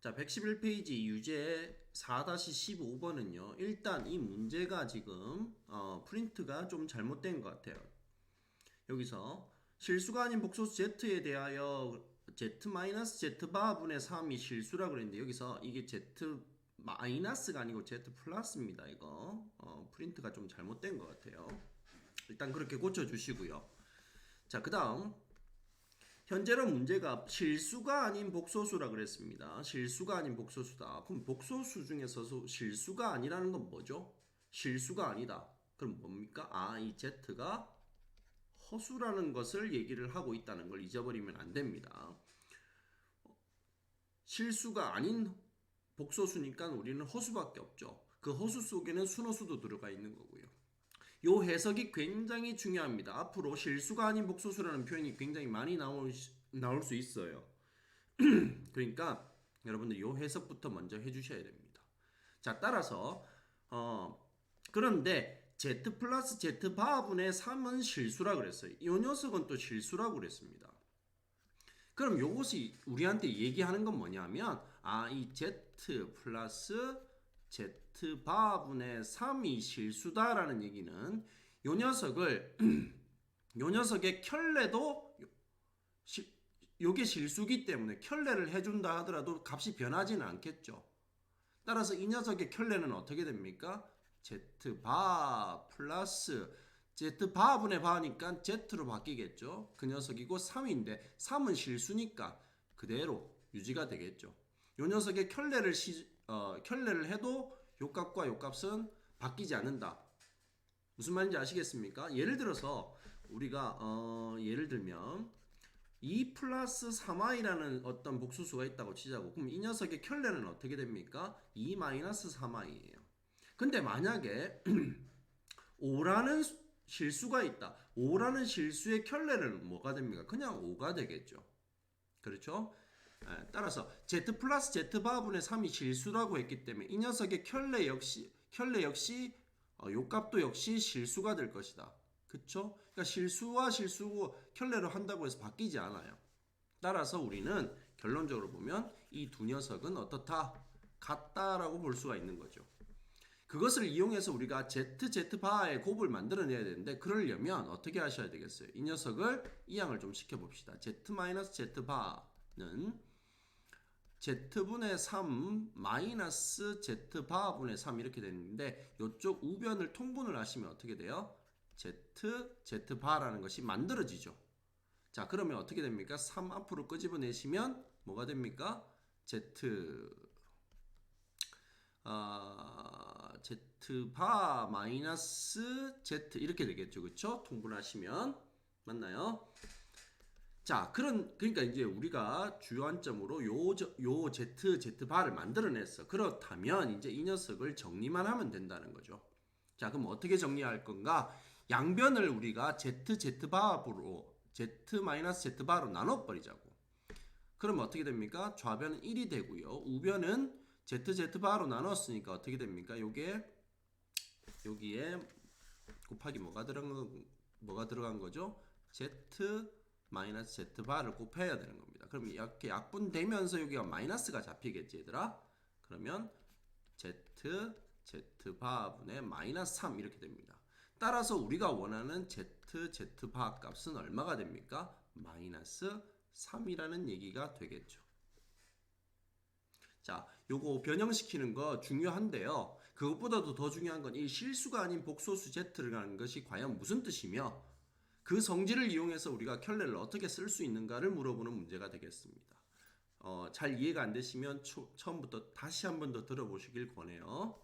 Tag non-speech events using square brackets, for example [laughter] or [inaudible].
자, 111페이지 유제 4-15번은요. 일단 이 문제가 지금 어, 프린트가 좀 잘못된 것 같아요. 여기서 실수가 아닌 복소수 z에 대하여 z-z바분의 3이 실수라고 그랬는데 여기서 이게 z 마이너스가 아니고 z 플러스입니다. 이거 어, 프린트가 좀 잘못된 것 같아요. 일단 그렇게 고쳐주시고요. 자, 그 다음 현재로 문제가 실수가 아닌 복소수라 그랬습니다. 실수가 아닌 복소수다. 그럼 복소수 중에서 실수가 아니라는 건 뭐죠? 실수가 아니다. 그럼 뭡니까? 아, 이 z가 허수라는 것을 얘기를 하고 있다는 걸 잊어버리면 안 됩니다. 실수가 아닌 복소수니까 우리는 허수밖에 없죠. 그 허수 속에는 순허수도 들어가 있는 거고요. 요 해석이 굉장히 중요합니다. 앞으로 실수가 아닌 복소수라는 표현이 굉장히 많이 나올, 수- 나올 수 있어요. [clears throat] 그러니까 여러분들 요 해석부터 먼저 해주셔야 됩니다. 자, 따라서 어 그런데 z 플러스 z 바분의 3은 실수라 그랬어요. 이 녀석은 또 실수라고 그랬습니다. 그럼 요것이 우리한테 얘기하는 건 뭐냐면 아 이 z 플러스 z 바분의 3이 실수다라는 얘기는 요 녀석을 [clears throat] 요 녀석의 켤레도 시, 요게 실수기 때문에 켤레를 해준다 하더라도 값이 변하지는 않겠죠. 따라서 이 녀석의 켤레는 어떻게 됩니까? z 바 플러스 z 바분의 바니까 z로 바뀌겠죠. 그 녀석이고 3인데 3은 실수니까 그대로 유지가 되겠죠. 요 녀석의 켤레를 시, 어, 켤레를 해도 요 값과 요 값은 바뀌지 않는다. 무슨 말인지 아시겠습니까? 예를 들어서 우리가 어, 예를 들면 2 플러스 3i라는 어떤 복수수가 있다고 치자고 그럼 이 녀석의 켤레는 어떻게 됩니까? 2 마이너스 3i예요. 근데 만약에 [clears throat] 5라는 실수가 있다. 5라는 실수의 켤레는 뭐가 됩니까? 그냥 5가 되겠죠. 그렇죠? 예, 따라서 z 플러스 z 바분의 3이 실수라고 했기 때문에 이 녀석의 켤레 역시 켤레 역시 어, 요 값도 역시 실수가 될 것이다. 그쵸? 그러니까 실수와 실수고 켤레로 한다고 해서 바뀌지 않아요. 따라서 우리는 결론적으로 보면 이 두 녀석은 어떻다? 같다라고 볼 수가 있는 거죠. 그것을 이용해서 우리가 z z 바의 곱을 만들어내야 되는데 그러려면 어떻게 하셔야 되겠어요? 이 녀석을 이항을 좀 시켜봅시다. z 마이너스 z 바는 z분의 3 마이너스 z바분의 3 이렇게 되는데 이쪽 우변을 통분을 하시면 어떻게 돼요? z z바라는 것이 만들어지죠. 자 그러면 어떻게 됩니까? 3 앞으로 끄집어내시면 뭐가 됩니까? z 아 z바 마이너스 z 이렇게 되겠죠. 그렇죠? 통분하시면 맞나요? 자, 그런 그러니까 이제 우리가 주요한점으로 요, 저- 요 z z 바를 만들어냈어. 그렇다면 이제 이 녀석을 정리만 하면 된다는 거죠. 자, 그럼 어떻게 정리할 건가? 양변을 우리가 z z 바로 z 마이너스 z 바로 나눠 버리자고. 그러면 어떻게 됩니까? 좌변은 1이 되고요. 우변은 z z 바로 나눴으니까 어떻게 됩니까? 요게 여기에 곱하기 뭐가 들어간 거, 뭐가 들어간 거죠? z 마이너스 z 바를 곱해야 되는 겁니다. 그럼 이렇게 약분되면서 여기가 마이너스가 잡히겠지 얘들아? 그러면 z z 바분의 마이너스 3 이렇게 됩니다. 따라서 우리가 원하는 z z 바 값은 얼마가 됩니까? 마이너스 3이라는 얘기가 되겠죠. 자, 요거 변형시키는 거 중요한데요. 그것보다도 더 중요한 건 이 실수가 아닌 복소수 z라는 것이 과연 무슨 뜻이며 그 성질을 이용해서 우리가 켤레를 어떻게 쓸 수 있는가를 물어보는 문제가 되겠습니다. 어, 잘 이해가 안 되시면 초- 처음부터 다시 한 번 더 들어보시길 권해요.